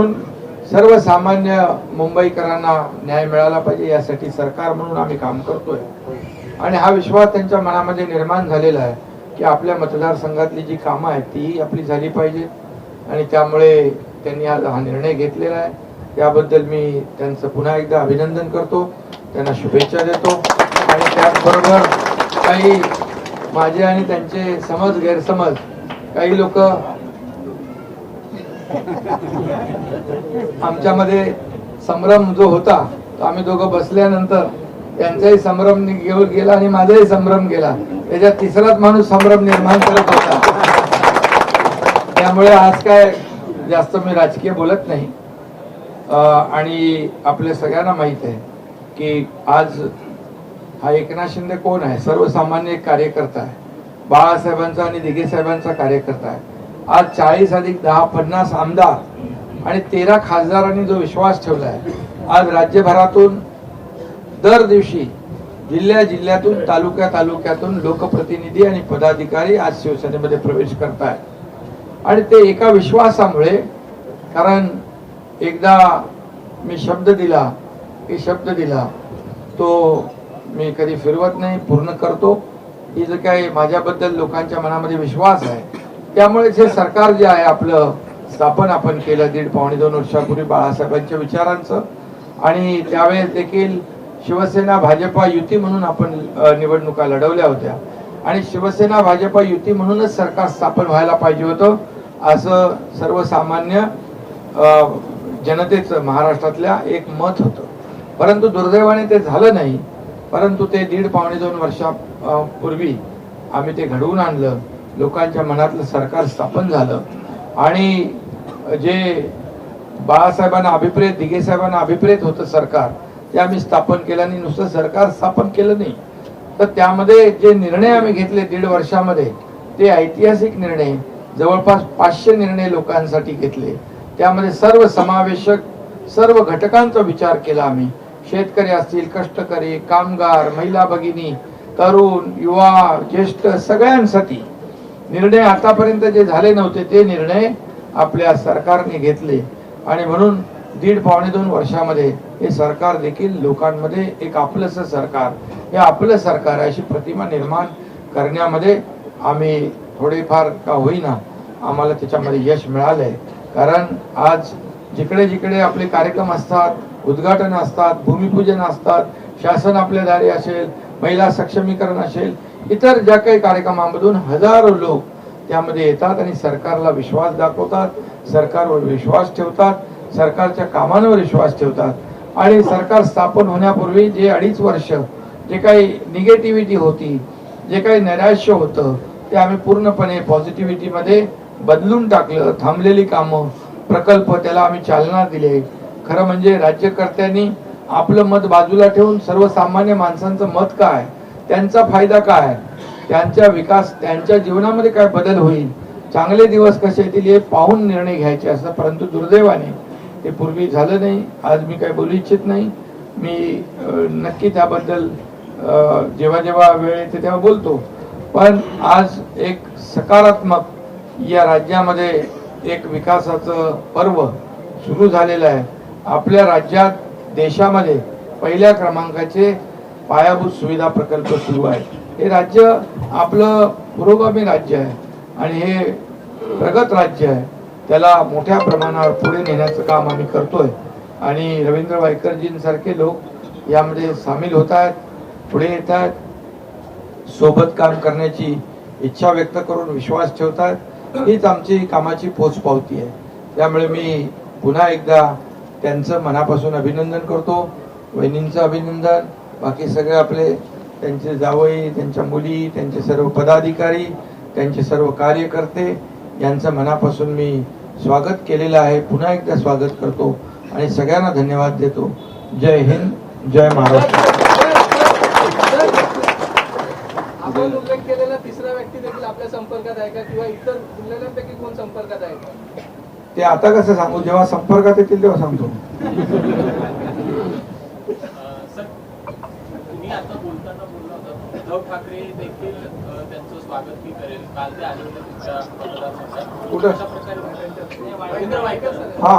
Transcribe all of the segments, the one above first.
म्हणून सर्वसामान्य मुंबईकरांना न्याय मिळाला पाहिजे यासाठी सरकार म्हणून आम्ही काम करतोय. आणि हा विश्वास त्यांच्या मनामध्ये निर्माण झालेला आहे की आपल्या मतदारसंघातली जी कामं आहेत तीही आपली झाली पाहिजे. आणि त्यामुळे त्यांनी आज हा निर्णय घेतलेला आहे. त्याबद्दल मी त्यांचं पुन्हा एकदा अभिनंदन करतो त्यांना शुभेच्छा देतो. आणि त्याचबरोबर काही माझे आणि त्यांचे समज गैरसमज काही लोक आमच्यामध्ये संभ्रम जो होता तो आम्ही दोघं बसल्यानंतर त्यांचाही संभ्रम घेऊन गेला आणि माझाही संभ्रम गेला. त्याच्यात तिसराच माणूस संभ्रम निर्माण करत होता. त्यामुळे आज काय जास्त मी राजकीय बोलत नाही. आणि आपल्या सगळ्यांना माहीत आहे की आज हा एकनाथ शिंदे कोण आहे? सर्वसामान्य एक कार्यकर्ता आहे. बाळासाहेबांचा आणि दिघे साहेबांचा कार्यकर्ता आहे. आज चाळीस अधिक दहा पन्नास आमदार आणि तेरा खासदारांनी जो विश्वास ठेवला आहे आज राज्यभरातून दर दिवशी जिल्ह्या जिल्ह्यातून तालुक्या तालुक्यातून लोकप्रतिनिधी आणि पदाधिकारी आज शिवसेनेमध्ये प्रवेश करतायत. आणि ते एका विश्वासामुळे कारण एकदा मी शब्द दिला की शब्द दिला तो मी कधी फिरवत नाही पूर्ण करतो. ही जर काही माझ्याबद्दल लोकांच्या मनामध्ये विश्वास आहे त्यामुळेच हे सरकार जे आहे आपलं स्थापन आपण केलं दीड पावणे दोन वर्षापूर्वी बाळासाहेबांच्या विचारांचं. आणि त्यावेळेस देखील शिवसेना भाजपा युती म्हणून आपण निवडणुका लढवल्या होत्या. आणि शिवसेना भाजपा युती म्हणूनच सरकार स्थापन व्हायला पाहिजे होतं असं सर्वसामान्य जनतेचं महाराष्ट्रातल्या एक मत होतं. परंतु दुर्दैवाने ते झालं नाही. परंतु ते दीड पावणे दोन वर्षापूर्वी आम्ही ते घडवून आणलं. लोकांच्या मनातलं सरकार स्थापन झालं. आणि जे बाळासाहेबांना अभिप्रेत दिघे साहेबांना अभिप्रेत होतं सरकार ते आम्ही स्थापन केलं आणि नुसतं सरकार स्थापन केलं नाही. तर त्यामध्ये जे निर्णय आम्ही घेतले दीड वर्षामध्ये ते ऐतिहासिक निर्णय जवळपास पाचशे निर्णय लोकांसाठी घेतले. त्यामध्ये सर्व समावेशक सर्व घटकांचा विचार केला आम्ही. शेतकरी असतील कष्टकरी कामगार महिला भगिनी तरुण युवा ज्येष्ठ सगळ्यांसाठी. निर्णय आतापर्यंत जे झाले नव्हते ते निर्णय आपल्या सरकारने घेतले. आणि म्हणून दीड पावणे दोन वर्षामध्ये हे सरकार देखील लोकांमध्ये एक आपलंसं सरकार हे आपलं सरकार आहे अशी प्रतिमा निर्माण करण्यामध्ये आम्ही थोडेफार का होईना आम्हाला त्याच्यामध्ये यश मिळालंय. कारण आज जिकडे जिकडे आपले कार्यक्रम असतात उद्घाटन असतात भूमिपूजन असतात शासन आपल्या दारी असेल महिला सक्षमीकरण असेल इतर ज्या काही कार्यक्रमामधून हजारो लोक त्यामध्ये येतात आणि सरकारला विश्वास दाखवतात सरकारवर विश्वास ठेवतात सरकारच्या कामांवर विश्वास ठेवतात. आणि सरकार स्थापन होण्यापूर्वी जे अडीच वर्ष जे काही निगेटिव्हिटी होती जे काही नैराश्य होतं ते आम्ही पूर्णपणे पॉझिटिव्हिटीमध्ये बदलून टाकलं थांबलेली कामं प्रकल्प त्याला आम्ही चालना दिले. खरं म्हणजे राज्यकर्त्यांनी आपलं मत बाजूला ठेवून सर्वसामान्य माणसांचं मत काय? त्यांचा फायदा काय? त्यांच्या विकास त्यांच्या जीवनामध्ये काय बदल होईल? चांगले दिवस कसे येतील हे पाहून निर्णय घ्यायचे असतात. परंतु दुर्दैवाने ते पूर्वी झालं नाही. आज मी काय बोलू इच्छित नाही. मी नक्की त्याबद्दल जेव्हा जेव्हा वेळ येते तेव्हा बोलतो. पण आज एक सकारात्मक या राज्यामध्ये एक विकासाचं पर्व सुरू झालेलं आहे. आपल्या राज्यात देशामध्ये पहिल्या क्रमांकाचे पायाभूत सुविधा प्रकल्प सुरू आहे हे राज्य आपलं पुरोगामी राज्य आहे आणि हे प्रगत राज्य आहे. त्याला मोठ्या प्रमाणावर पुढे नेण्याचं काम आम्ही करतोय. आणि रवींद्र वायकरजींसारखे लोक यामध्ये सामील होत आहेत पुढे येत आहेत सोबत काम करण्याची इच्छा व्यक्त करून विश्वास ठेवत आहेत. हीच आमची कामाची पोचपावती आहे. त्यामुळे मी पुन्हा एकदा त्यांचं मनापासून अभिनंदन करतो. वहिनींचं अभिनंदन. बाकी सगळे आपले त्यांचे जावई त्यांच्या मुली त्यांचे सर्व पदाधिकारी त्यांचे सर्व कार्यकर्ते यांचं मनापासून मी स्वागत केलेलं आहे. पुन्हा एकदा स्वागत करतो आणि सगळ्यांना धन्यवाद देतो. जय हिंद जय महाराष्ट्र. आपण उल्लेख केलेला तिसरा व्यक्ती देखील आपल्या संपर्कात आहे का? किंवा इतर उरलेल्यांपैकी कोण संपर्कात आहे का? ते आता कसं सांगू? जेव्हा संपर्कात येतील तेव्हा सांगतो सर तुम्ही आता बोलताना बोलला होता उद्धव ठाकरे देखील त्यांचं स्वागत मी करेल. काल ते आले होते तुमच्या मतदारसंघात. कुठं? अशा प्रकारे रवींद्र वायकर सर हा.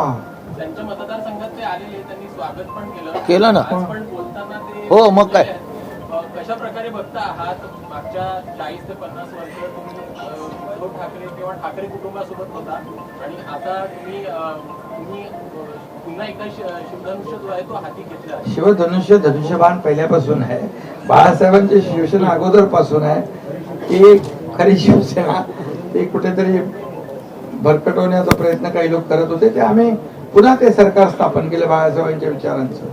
त्यांच्या मतदारसंघात ते आलेले त्यांनी स्वागत पण केलं. केलं ना. आज पण बोलताना ते हो, मग काय? अ, कशा प्रकारे बघता आहात? मागच्या चाळीस ते पन्नास वर्ष तुम्ही अ, उद्धव ठाकरे किंवा ठाकरे कुटुंबासोबत होता. आणि आता तुम्ही अ, शिवधनुष्य धनुष्यबाण पहिल्यापासून आहे. बाळासाहेबांची शिवसेना अगोदरपासून आहे. ती खरी शिवसेना. ती कुठेतरी भरकटवण्याचा प्रयत्न काही लोक करत होते. ते आम्ही पुन्हा ते सरकार स्थापन केलं बाळासाहेबांच्या विचारांचं.